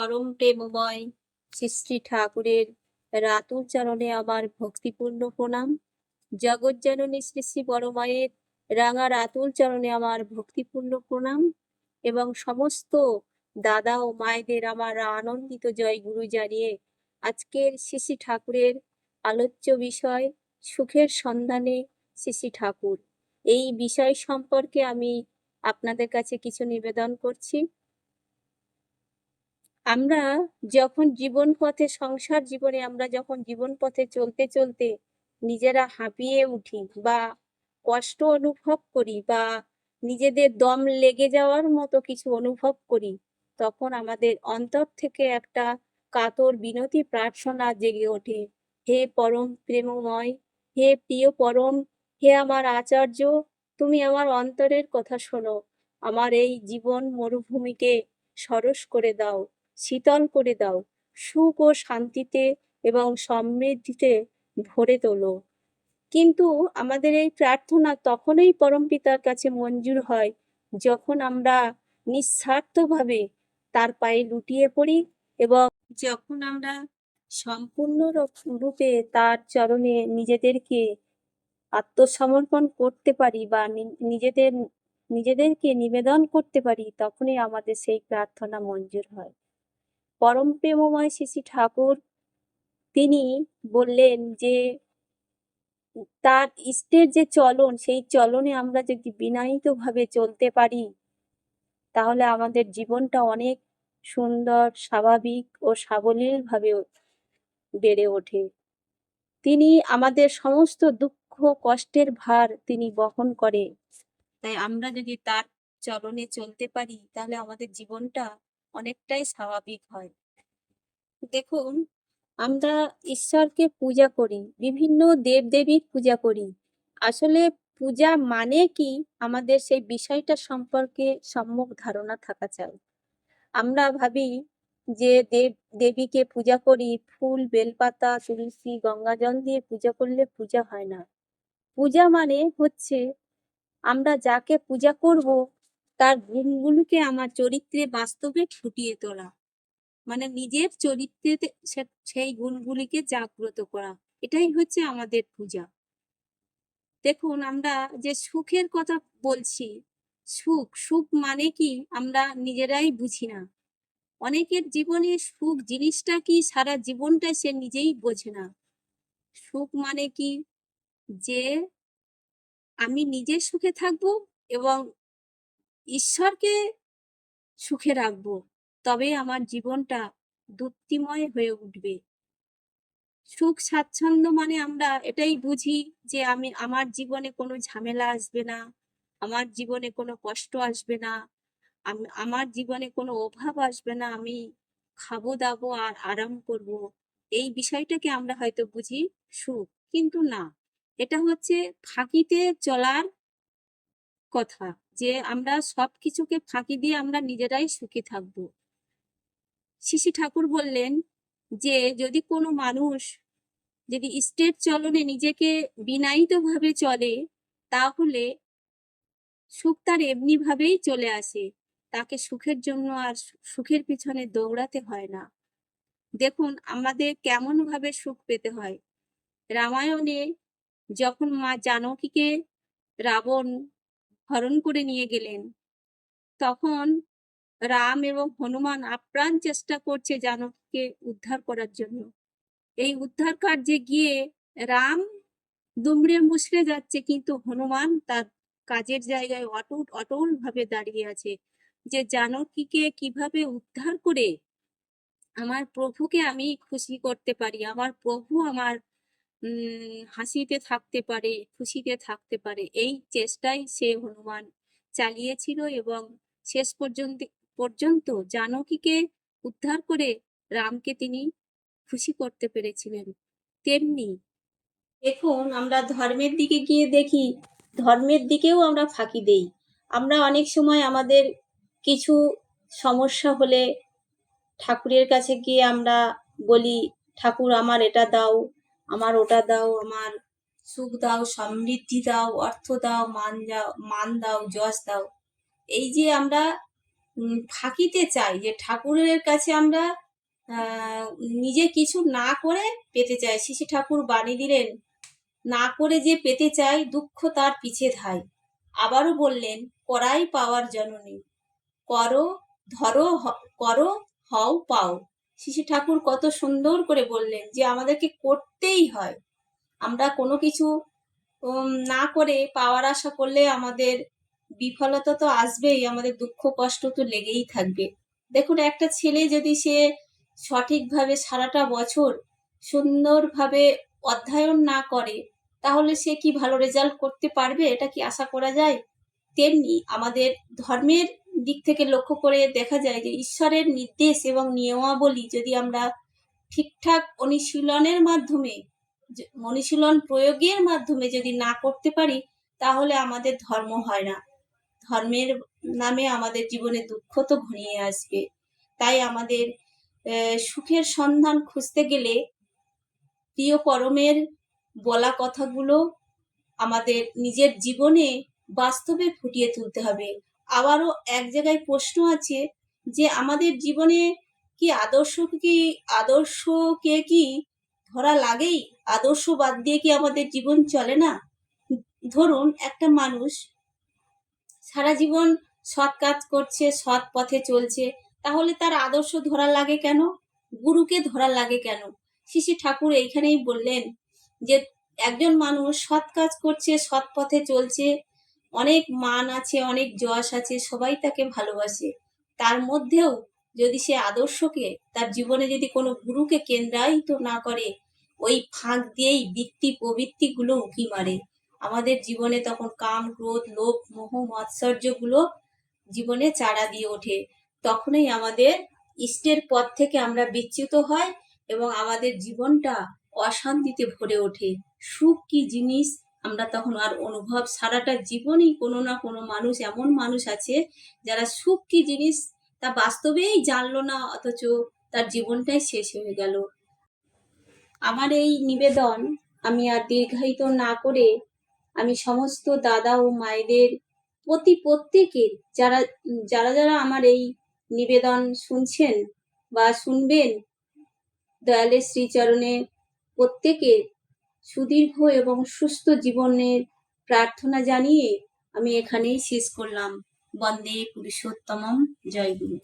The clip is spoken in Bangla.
পরম প্রেমময় শ্রী ঠাকুরের রাতুল চরণে আমার ভক্তিপূর্ণ প্রণাম। জগজ্জননী শ্রী শ্রী বড়মায়ের রাঙা রাতুল চরণে আমার ভক্তিপূর্ণ প্রণাম এবং সমস্ত দাদা ও মায়েদের আমার আনন্দিত জয় গুরু জানিয়ে আজকের শ্রী ঠাকুরের আলোচ্য বিষয় সুখের সন্ধানে শ্রী ঠাকুর। এই বিষয় সম্পর্কে আমি আপনাদের কাছে কিছু নিবেদন করছি। আমরা যখন জীবন পথে সংসার জীবনে আমরা যখন জীবন পথে চলতে চলতে নিজেরা হাঁপিয়ে উঠি বা কষ্ট অনুভব করি বা নিজেদের দম লেগে যাওয়ার মতো কিছু অনুভব করি, তখন আমাদের অন্তর থেকে একটা কাতর বিনতি প্রার্থনা জেগে ওঠে, হে পরম প্রেমময়, হে প্রিয় পরম, হে আমার আচার্য, তুমি আমার অন্তরের কথা শোনো, আমার এই জীবন মরুভূমিকে সরস করে দাও। শীতল করে দাও। সুখ ও শান্তিতে এবং সমৃদ্ধিতে ভরে তোলো। কিন্তু আমাদের এই প্রার্থনা তখনই পরমপিতার কাছে মঞ্জুর হয় যখন আমরা নিঃস্বার্থভাবে তার পায়ে লুটিয়ে পড়ি এবং যখন আমরা সম্পূর্ণ রূপে তার চরণে নিজেদেরকে আত্মসমর্পণ করতে পারি বা নিজেদের, নিজেদেরকে নিবেদন করতে পারি, তখনই আমাদের সেই প্রার্থনা মঞ্জুর হয়। পরম প্রেমময় শ্রী ঠাকুর তিনি বললেন যে, তার ইষ্টের যে চলন, সেই চলনে আমরা যদি বিনায়িতভাবে চলতে পারি, তাহলে আমাদের জীবনটা অনেক সুন্দর, স্বাভাবিক ও সাবলীলভাবে বেড়ে ওঠে। তিনি আমাদের সমস্ত দুঃখ, কষ্টের ভার তিনি বহন করে। তাই আমরা যদি তার চলনে চলতে পারি, তাহলে আমাদের জীবনটা অনেকটাই স্বাভাবিক হয়। দেখুন, আমরা ঈশ্বরকে পূজা করি, বিভিন্ন দেবদেবীর পূজা করি। আসলে পূজা মানে কি? আমাদের সেই বিষয়টা সম্পর্কে সম্যক ধারণা থাকা চাই। আমরা ভাবি যে দেব, দেবীকে পূজা করি, ফুল, বেলপাতা, তুলসী গঙ্গা জল দিয়ে পূজা করলে পূজা হয় না। পূজা মানে হচ্ছে আমরা যাকে পূজা করব তার গুণগুলোকে আমার চরিত্রে বাস্তবে ফুটিয়ে তোলা। মানে নিজের চরিত্রে সেই গুণগুলিকে জাগ্রত করা। এটাই হচ্ছে আমাদের পূজা। দেখুন, আমরা যে সুখের কথা বলছি, সুখ সুখ মানে কি আমরা নিজেরাই বুঝি না। অনেকের জীবনে সুখ জিনিসটা কি সারা জীবনটা সে নিজেই বোঝে না। সুখ মানে কি? যে আমি নিজে সুখে থাকব এবং ঈশ্বরকে সুখে রাখব, তবে আমার জীবনটা দূপ্তিময় হয়ে উঠবে। সুখ স্বাচ্ছন্দ্য মানে আমরা এটাই বুঝি যে আমি, আমার জীবনে কোনো ঝামেলা আসবে না, আমার জীবনে কোনো কষ্ট আসবে না, আম- আমার জীবনে কোনো অভাব আসবে না, আমি খাব, দাবো আর আরাম করব। এই বিষয়টাকে আমরা হয়তো বুঝি সুখ, কিন্তু না। এটা হচ্ছে ফাঁকিতে চলার কথা। যে আমরা সবকিছুকে ফাঁকি দিয়ে আমরা নিজেরাই সুখী থাকব। শিশি ঠাকুর বললেন যে, যদি কোনো মানুষ যদি স্টেট চলনে নিজেকে বিনায়িত ভাবে চলে, তাহলে সুখ তার এমনি ভাবেই চলে আসে। তাকে সুখের জন্য আর সুখের পিছনে দৌড়াতে হয় না। দেখুন, আমাদের কেমন ভাবে সুখ পেতে হয়। রামায়ণে যখন মা জানকীকে রাবণ হরণ করে নিয়ে গেলেন। তখন রাম এবং হনুমান আপ্রাণ চেষ্টা করছে জানকীকে উদ্ধার করার জন্য। এই উদ্ধার কার্যে গিয়ে রাম দুমড়ে মুচড়ে যাচ্ছে, কিন্তু হনুমান তার কাজের জায়গায় অটুট অটল ভাবে দাঁড়িয়ে আছে যে, জানকীকে কীভাবে উদ্ধার করে আমার প্রভুকে আমি খুশি করতে পারি? আমার প্রভু আমার হাসিতে থাকতে পারে, খুশিতে থাকতে পারে। এই চেষ্টাই সে হনুমান চালিয়েছিল এবং শেষ পর্যন্ত পর্যন্ত জানকীকে উদ্ধার করে রামকে তিনি খুশি করতে পেরেছিলেন। তেমনি এখন আমরা ধর্মের দিকে গিয়ে দেখি, ধর্মের দিকেও আমরা ফাঁকি দেই। আমরা অনেক সময় আমাদের কিছু সমস্যা হলে ঠাকুরের কাছে গিয়ে আমরা বলি, ঠাকুর, আমার এটা দাও। আমার ওটা দাও, আমার সুখ দাও, সমৃদ্ধি দাও, অর্থ দাও, মান দাও মান দাও, যশ দাও। এই যে আমরা ফাঁকিতে চাই, যে ঠাকুরের কাছে আমরা নিজে কিছু না করে পেতে চাই, শিশি ঠাকুর বাণী দিলেন, না করে যে পেতে চাই, দুঃখ তার পিছে ধাই। আবারও বললেন, করাই পাওয়ার জননী, করো, ধরো করো, হও, পাও। শিশি ঠাকুর কত সুন্দর করে বললেন যে আমাদেরকে করতেই হয়। আমরা কোনো কিছু না করে পাওয়ার আশা করলে আমাদের বিফলতা তো আসবেই, আমাদের দুঃখ কষ্ট তো লেগেই থাকবে। দেখুন, একটা ছেলে যদি সে সঠিকভাবে সারাটা বছর সুন্দরভাবে অধ্যয়ন না করে, তাহলে সে কি ভালো রেজাল্ট করতে পারবে? এটা কি আশা করা যায়? তেমনি আমাদের ধর্মের দিক থেকে লক্ষ্য করে দেখা যায় যে ঈশ্বরের নির্দেশ এবং নিয়মাবলী যদি আমরা ঠিকঠাক অনুশীলনের মাধ্যমে অনুশীলন প্রয়োগের মাধ্যমে যদি না করতে পারি, তাহলে আমাদের ধর্ম হয় না। ধর্মের নামে আমাদের জীবনে দুঃখ তো ঘনিয়ে আসবে। তাই আমাদের সুখের সন্ধান খুঁজতে গেলে প্রিয় পরমের বলা কথাগুলো আমাদের নিজের জীবনে বাস্তবে ফুটিয়ে তুলতে হবে। আবারও এক জায়গায় প্রশ্ন আছে যে আমাদের জীবনে কি আদর্শ কি, আদর্শকে কি ধরা লাগেই? আদর্শ বাদ দিয়ে কি আমাদের জীবন চলে না? ধরুন একটা মানুষ সারা জীবন সৎ কাজ করছে, সৎ পথে চলছে, তাহলে তার আদর্শ ধরা লাগে কেন? গুরুকে ধরা লাগে কেন? শিশি ঠাকুর এইখানেই বললেন যে একজন মানুষ সৎ কাজ করছে, সৎ পথে চলছে অনেক মান আছে, অনেক যশ আছে, সবাই তাকে ভালোবাসে। তার মধ্যেও যদি সে আদর্শকে, তার জীবনে যদি কোনো গুরুকে কেন্দ্রায়িত না করে, ওই ফাঁক দিয়েই বৃত্তি প্রবৃত্তিগুলো উঁকি মারে। আমাদের জীবনে তখন কাম, ক্রোধ, লোভ, মোহ, মাৎসর্যগুলো জীবনে চারা দিয়ে ওঠে। তখনই আমাদের ইষ্টের পথ থেকে আমরা বিচ্যুত হয় এবং আমাদের জীবনটা অশান্তিতে ভরে ওঠে। সুখ কি জিনিস? আমরা তখন আর অনুভব, সারাটা জীবনই কোনো না কোনো মানুষ, এমন মানুষ আছে যারা সুখ কি জিনিস তা বাস্তবেই জানলো না, অথচ তার জীবনটাই শেষ হয়ে গেল। আমার এই নিবেদন আমি আর দীর্ঘায়িত না করে আমি সমস্ত দাদা ও মায়েদের প্রতি প্রত্যেকের যারা যারা যারা আমার এই নিবেদন শুনছেন বা শুনবেন, দয়ালের শ্রীচরণে প্রত্যেকের সুদীর্ঘ এবং সুস্থ জীবনের প্রার্থনা জানিয়ে আমি এখানেই শেষ করলাম। বন্দে পুরুষোত্তমম। জয় গুরু।